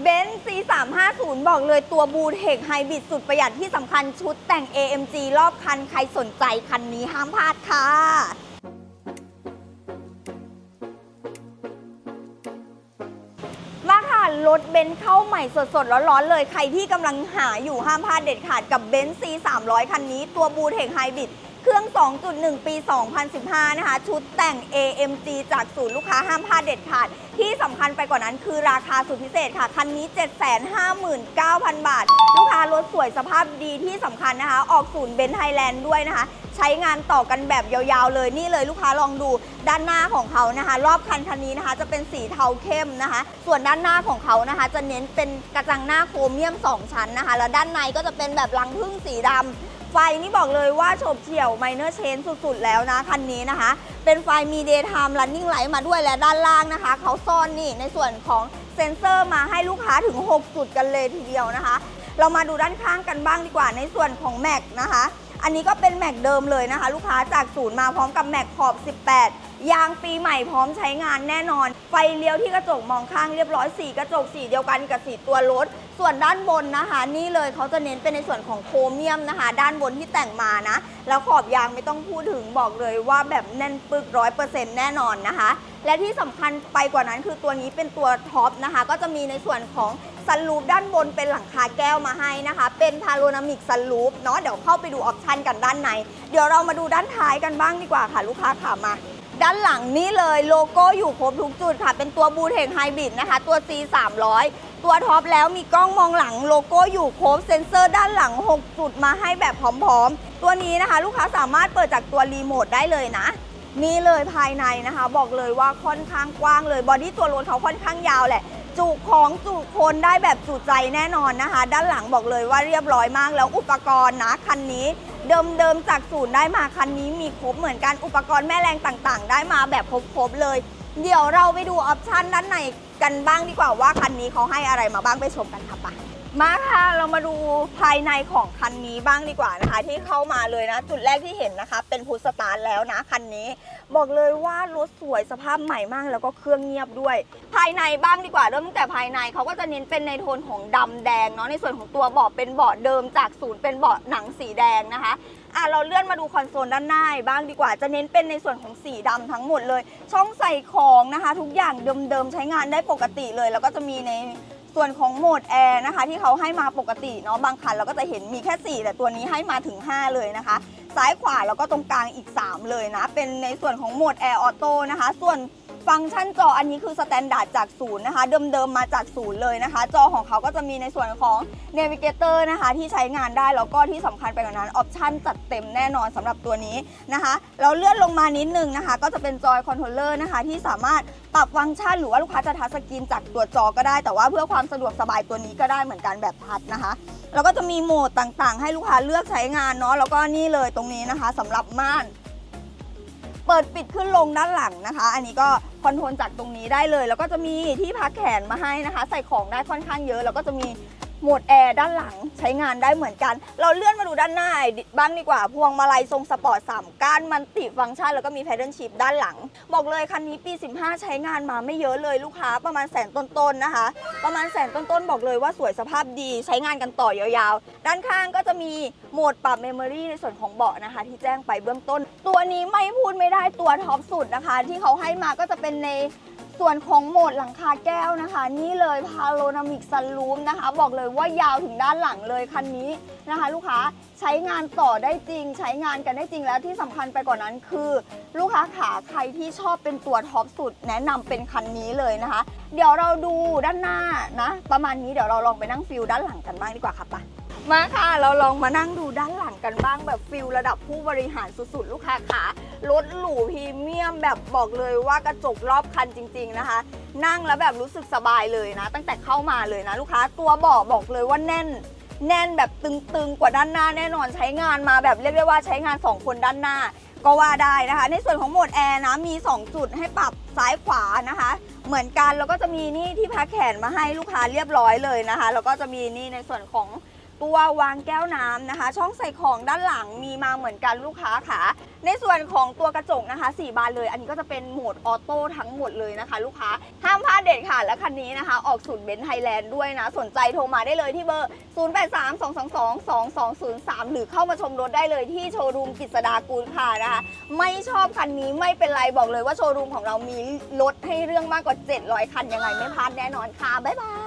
เบนซ์ C350 บอกเลยตัวบูเทคไฮบริดสุดประหยัดที่สำคัญชุดแต่ง AMG รอบคันใครสนใจคันนี้ห้ามพลาดค่ะมาค่ะรถเบนซ์เข้าใหม่สดๆ ร้อนๆ เลย ใครที่กำลังหาอยู่ห้ามพลาดเด็ดขาดกับเบนซ์ C 300 คันนี้ตัวบูเทคไฮบริด เครื่อง 2.1 ปี 2015 นะคะ ชุดแต่ง AMG จากศูนย์ลูกค้าห้ามพลาดเด็ดขาด ที่สำคัญไปกว่านั้นคือราคาสุดพิเศษค่ะ คันนี้ 759,000 บาท ลูกค้ารถสวยสภาพดีที่สำคัญนะคะ ออกศูนย์เบนซ์ไทยแลนด์ด้วยนะคะ ใช้งานต่อกันแบบยาวๆเลยนี่เลยลูกค้าลองดูด้านหน้าของเขานะคะ รอบคันคันนี้นะคะจะเป็นสีเทาเข้มนะคะ ส่วนด้านหน้าของเขานะคะ จะเน้นเป็นกระจังหน้าโครเมียม 2 ชั้นนะคะ แล้วด้านในก็จะเป็นแบบรังพึ่งสีดำ ไฟนี่บอกเลยว่าโฉบเฉี่ยวไมเนอร์เชนสุดๆ แล้วนะ คันนี้นะคะ เป็นไฟมีเดย์ไทม์รันนิ่งไลท์มาด้วยและด้านล่างนะคะ เขาซ่อนนี่ในส่วนของเซ็นเซอร์มาให้ลูกค้าถึง 6 จุดกันเลยทีเดียวนะคะ เรามาดูด้านข้างกันบ้างดีกว่าในส่วนของแม็กนะคะ อันนี้ก็เป็นแม็กเดิมเลยนะคะ ลูกค้าจากศูนย์มาพร้อมกับแม็กขอบ 18 ยางปีใหม่พร้อมใช้งานแน่นอน ไฟเลี้ยวที่กระจกมองข้างเรียบร้อยสีกระจกสีเดียวกันกับสีตัวรถ ส่วนด้านบนนะคะ นี่เลยเขาจะเน้นเป็นในส่วนของโครเมียมนะคะ ด้านบนที่แต่งมานะ แล้วขอบยางไม่ต้องพูดถึงบอกเลยว่าแบบแน่นปึกร้อยเปอร์เซ็นต์แน่นอนนะคะ และที่สำคัญไปกว่านั้นคือตัวนี้เป็นตัวท็อปนะคะ ก็จะมีในส่วนของ ซันรูปด้านบนเป็นหลังคาแก้วมาให้นะคะ เป็นพาโรนามิกซันรูปเนาะเดี๋ยวเข้าไปดูออปชันกันด้านใน เดี๋ยวเรามาดูด้านท้ายกันบ้างดีกว่าค่ะ ลูกค้าขามา ด้านหลังนี่เลยโลโก้อยู่ครบทุกจุดค่ะ เป็นตัวบูเทคไฮบริดนะคะ ตัว C 300ตัวท็อปแล้วมีกล้องมองหลังโลโก้อยู่ครบเซ็นเซอร์ด้านหลัง 6 จุดมาให้แบบพร้อมๆ ตัวนี้นะคะ ลูกค้าสามารถเปิดจากตัวรีโมทได้เลยนะ นี่เลยภายในนะคะ บอกเลยว่าค่อนข้างกว้างเลยบอดี้ตัวรถเขาค่อนข้างยาวแหละ จุของจุคนได้แบบจุใจแน่นอนนะคะ ด้านหลังบอกเลยว่าเรียบร้อยมากแล้วอุปกรณ์นะคันนี้เดิมๆจากศูนย์ได้มาคันนี้มีครบเหมือนกันอุปกรณ์แม่แรงต่างๆ ได้มาแบบครบๆเลย เดี๋ยวเราไปดูออปชันด้านในกันบ้างดีกว่าว่าคันนี้เขาให้อะไรมาบ้างไปชมกันค่ะป มาค่ะเรามาดูภายในของคันนี้บ้างดีกว่านะคะ ที่เข้ามาเลยนะ จุดแรกที่เห็นนะคะ เป็นพุทสตาร์แล้วนะคันนี้ บอกเลยว่ารถสวยสภาพใหม่มาก แล้วก็เครื่องเงียบด้วย ภายในบ้างดีกว่าเริ่มตั้งแต่ภายในเขาก็จะเน้นเป็นในโทนของดำแดงเนาะในส่วนของตัวเบาะเป็นเบาะเดิมจากศูนย์เป็นเบาะหนังสีแดงนะคะอะเราเลื่อนมาดูคอนโซลด้านหน้าบ้างดีกว่าจะเน้นเป็นในส่วนของสีดำทั้งหมดเลย ช่องใส่ของนะคะ ทุกอย่างเดิมๆใช้งานได้ปกติเลย แล้วก็จะมีใน ส่วนของโหมดแอร์นะคะที่เขาให้มาปกติเนาะบางคันเราก็จะเห็นมีแค่ 4 แต่ตัวนี้ให้มาถึง 5 เลยนะคะ ซ้ายขวาแล้วก็ตรงกลางอีก 3 เลยนะ เป็นในส่วนของโหมดแอร์ออโต้นะคะ ส่วน ฟังก์ชันจออันนี้คือสแตนดาร์ดจากศูนย์นะคะเดิมๆมาจากศูนย์เลยนะคะ จอของเขาก็จะมีในส่วนของเนวิเกเตอร์นะคะที่ใช้งานได้ แล้วก็ที่สำคัญไปกว่านั้นออปชันจัดเต็มแน่นอนสำหรับตัวนี้นะคะเราเลื่อนลงมานิดนึงนะคะ ก็จะเป็นจอยคอนโทรลเลอร์นะคะที่สามารถปรับฟังก์ชันหรือว่าลูกค้าจะทัชสกรีนจากตัวจอก็ได้ แต่ว่าเพื่อความสะดวกสบายตัวนี้ก็ได้เหมือนกันแบบทัชนะคะแล้วก็จะมีโหมดต่างๆ ให้ลูกค้าเลือกใช้งานเนาะแล้วก็นี่เลยตรงนี้นะคะสำหรับม่าน เปิดปิดขึ้นลงด้านหลังนะคะ อันนี้ก็คอนโทรลจากตรงนี้ได้เลย แล้วก็จะมีที่พักแขนมาให้นะคะ ใส่ของได้ค่อนข้างเยอะ แล้วก็จะมี โหมดแอร์ด้านหลังใช้งานได้เหมือนกัน เราเลื่อนมาดูด้านหน้าบ้างดีกว่า พวงมาลัยทรงสปอร์ต3ก้านมันติฟังก์ชันแล้วก็มีแพดเดิลชิพด้านหลัง บอกเลยคันนี้ปี 15 ใช้งานมาไม่เยอะเลยลูกค้าประมาณแสนต้นๆนะคะ ประมาณแสนต้นๆ บอกเลยว่าสวยสภาพดีใช้งานกันต่อยาวๆ ด้านข้างก็จะมีโหมดปรับเมมโมรีในส่วนของเบาะนะคะ ที่แจ้งไปเบื้องต้น ตัวนี้ไม่พูดไม่ได้ตัวท็อปสุดนะคะ ที่เขาให้มาก็จะเป็นใน ส่วนของโหมดหลังคาแก้วนะคะ นี่เลยพาโ o นามิกซัน o ูมนะคะ บอกเลยว่ายาวถึงด้านหลังเลยคันนี้นะคะ ลูกค้าใช้งานต่อได้จริง ใช้งานกันได้จริงแล้วที่สำคัญไปกว่านั้นคือ ลูกค้าขาใครที่ชอบเป็นตัวท็อปสุด แนะนำเป็นคันนี้เลยนะคะ เดี๋ยวเราดูด้านหน้านะ ประมาณนี้เดี๋ยวเราลองไปนั่งฟิลด้านหลังกันบ้างดีกว่าค่ะไปะ มาค่ะ เราลองมานั่งดูด้านหลังกันบ้างแบบฟิลระดับผู้บริหารสุดๆ ลูกค้าขารถหรูพรีเมียมแบบบอกเลยว่ากระจกรอบคันจริง ๆนะคะ นั่งแล้วแบบรู้สึกสบายเลยนะ ตั้งแต่เข้ามาเลยนะ ลูกค้าตัวเบาะบอกเลยว่าแน่น แน่นแบบตึงๆ กว่าด้านหน้าแน่นอนใช้งานมาแบบเรียกได้ว่าใช้งาน 2 คนด้านหน้า ก็ว่าได้นะคะ ในส่วนของโหมดแอร์นะมี 2 จุดให้ปรับซ้ายขวานะคะเหมือนกันแล้วก็จะมีนี่ที่พักแขนมาให้ลูกค้าเรียบร้อยเลยนะคะ แล้วก็จะมีนี่ในส่วนของ ตัววางแก้วน้ำนะคะ ช่องใส่ของด้านหลังมีมาเหมือนกันลูกค้าค่ะ ในส่วนของตัวกระจกนะคะ 4 บานเลย อันนี้ก็จะเป็นโหมดออโต้ทั้งหมดเลยนะคะ ลูกค้าห้ามพลาดเด็ดค่ะ และคันนี้นะคะ ออกศูนย์เบนซ์ไทยแลนด์ด้วยนะ สนใจโทรมาได้เลยที่เบอร์ 0832222203 หรือเข้ามาชมรถได้เลยที่โชว์รูมกิษดากูลค่ะนะคะ ไม่ชอบคันนี้ไม่เป็นไรบอกเลยว่าโชว์รูมของเรามีรถให้เรื่องมากกว่า 700 คันยังไงไม่พลาดแน่นอนค่ะบ๊ายบาย